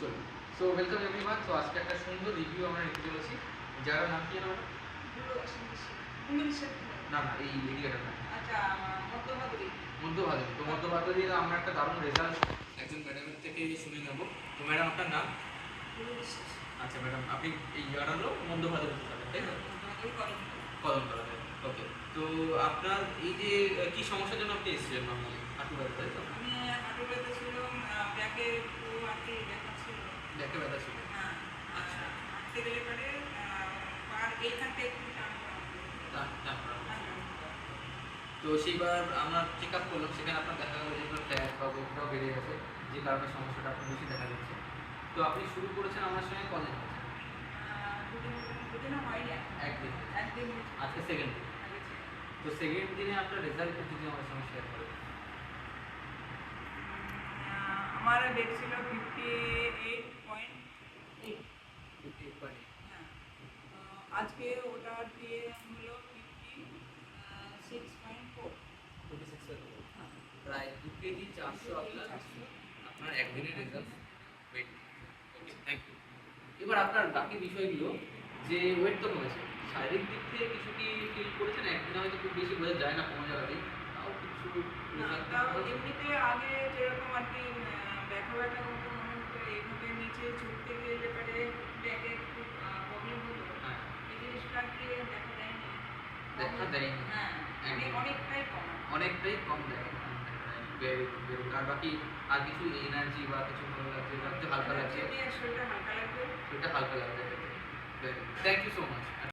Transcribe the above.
চলুন so welcome everyone তো আজকে একটা সুন্দর রিভিউ আমরা নিতে চলেছি। যারা নাম কি জানো না না এই এরিয়াটার নাম আচ্ছা মধ্যমাধুরী মধ্য ভাদুরী। তো মধ্য ভাদুরীর আমরা একটা দারুণ রেজাল্ট একজন ম্যাডামের থেকে শুনে নেব। তো ম্যাডাম আপনার নাম? আচ্ছা ম্যাডাম আপনি এই জায়গাটা হলো মধ্য ভাদুরী তাই না? কদম করাতে ওকে তো আপনার এই যে কি সমস্যার জন্য আপনি এসেছিলেন নর্মালি হাঁটু তাই তো? ব্যথা ছিল। হ্যাঁ আচ্ছা। পরে? তা- হ্যাঁ, তো সেইবার আমরা চেক আপ করলাম সেখানে আপনার দেখা গেলো যে আপনার ফ্যাট বা ওয়েটটাও বেড়ে গেছে যে কারণে সমস্যাটা আপনার বেশি দেখা যাচ্ছে তো আপনি শুরু করেছেন আমার সঙ্গে এখন। একদিন। আজকে সেকেন্ড দিন। তো সেকেন্ড দিনে আপনার রেজাল্ট যদি আমার সঙ্গে শেয়ার করেন? আমার ডেট ছিল ফিফটি এইট পয়েন্ট এইট হ্যাঁ আজকে ওটা দিয়ে হলো ফিফটি সিক্স পয়েন্ট ফোর প্রায় দু কেজি চারশো আপনার আপনার একদিনের result wait okay thank you এবার আপনার বাকি বিষয়গুলো যে ওয়েট তো কমেছে শারীরিক দিক থেকে কিছু কি ফিল করেছেন? একদিনে হয়তো খুব বেশি বোঝা যায় না কোনো জায়গাতেই তাও কিছু এমনিতে আগে যেরকম আর কি আহ, ব্যথা ব্যথা হতো মনে হতো এইভাবে নিচে ছুটতে গেলে পরে ব্যাকে একটু প্রবলেম হতো হ্যাঁ এই জিনিসটা আর কি দেখা দেয়নি দেখা দেয়নি হ্যাঁ অনেক একদম। অনেকটাই কম অনেকটাই কম দেয় Very good, very good. আর বাকি আর কিছু এনার্জি বা কিছু ভালো লাগছে লাগছে হালকা লাগছে এমনি শরীরটা হালকা লাগবে সেটা হালকা লাগছে থ্যাংক ইউ সো মাচ